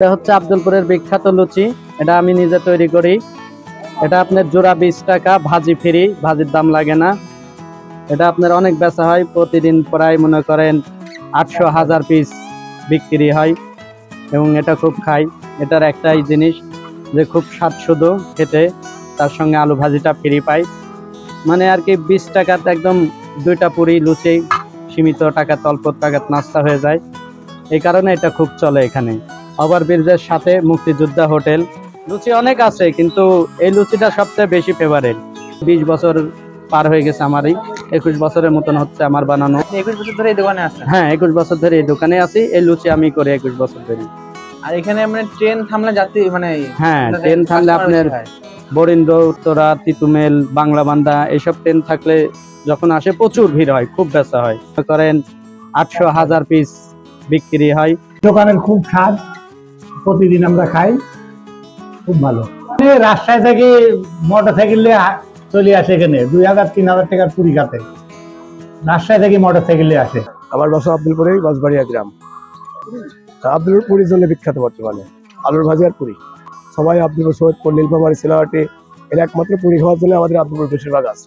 এটা হচ্ছে আব্দুলপুরের বিখ্যাত লুচি। এটা আমি নিজে তৈরি করি। এটা আপনার জোড়া বিশ টাকা, ভাজি ফ্রি ভাজির দাম লাগে না। এটা আপনার অনেক বেচা হয়, প্রতিদিন প্রায় মনে করেন আটশো হাজার পিস বিক্রি হয় এবং এটা খুব খাই। এটার একটাই জিনিস যে খুব স্বাদ শুধু খেতে, তার সঙ্গে আলু ভাজিটা ফ্রি পাই। মানে আর কি বিশ টাকাতে একদম দুইটা পুরি লুচি, সীমিত টাকা অল্প টাকাত নাস্তা হয়ে যায়। এই কারণে এটা খুব চলে এখানে। ওভার ব্রিজের সাথে মুক্তিযোদ্ধা হোটেল। লুচি অনেক আছে কিন্তু এই লুচিটা সবচেয়ে বেশি ফেভারেট বিশ বছর পার হয়ে গেছে আমারই। একুশ বছরের মতন হচ্ছে আমার বানানো। একুশ বছর ধরে এই দোকানে আসছেন হ্যাঁ একুশ বছর ধরে এই দোকানে আছি। এই লুচি আমি করি একুশ বছর ধরে। আর এখানে মানে ট্রেন থামলে যাত্রী মানে হ্যাঁ ট্রেন থামলে আপনার বরিন্দ্র উত্তরা তিতুমেল বাংলা বান্দা এইসব ট্রেন থাকলে যখন আসে প্রচুর ভিড় হয় খুব বেচা হয়। করেন আটশো হাজার পিস বিক্রি হয়। দোকানের খুব স্বাদ প্রতিদিন আমরা খাই। খুব ভালো। রাজশাহী থেকে মোটর সাইকেলে চলে আসে এখানে। দুই হাজার, তিন হাজার টাকার পুরি খাতে রাজশাহী থেকে মোটর সাইকেলে আসে। আমার বাসা আব্দুলপুরে বাঁশবাড়িয়া গ্রাম। আব্দুলপুর পুরীর জন্য বিখ্যাত বর্তমানে। আলুর ভাজি আর পুরি। সবাই আব্দুলপুর সৈয়দপুর, নীলফামারী, সিলাহাটি এর একমাত্র পুরি খাওয়ার জন্য আমাদের আব্দুলপুর বেশিরভাগ আছে।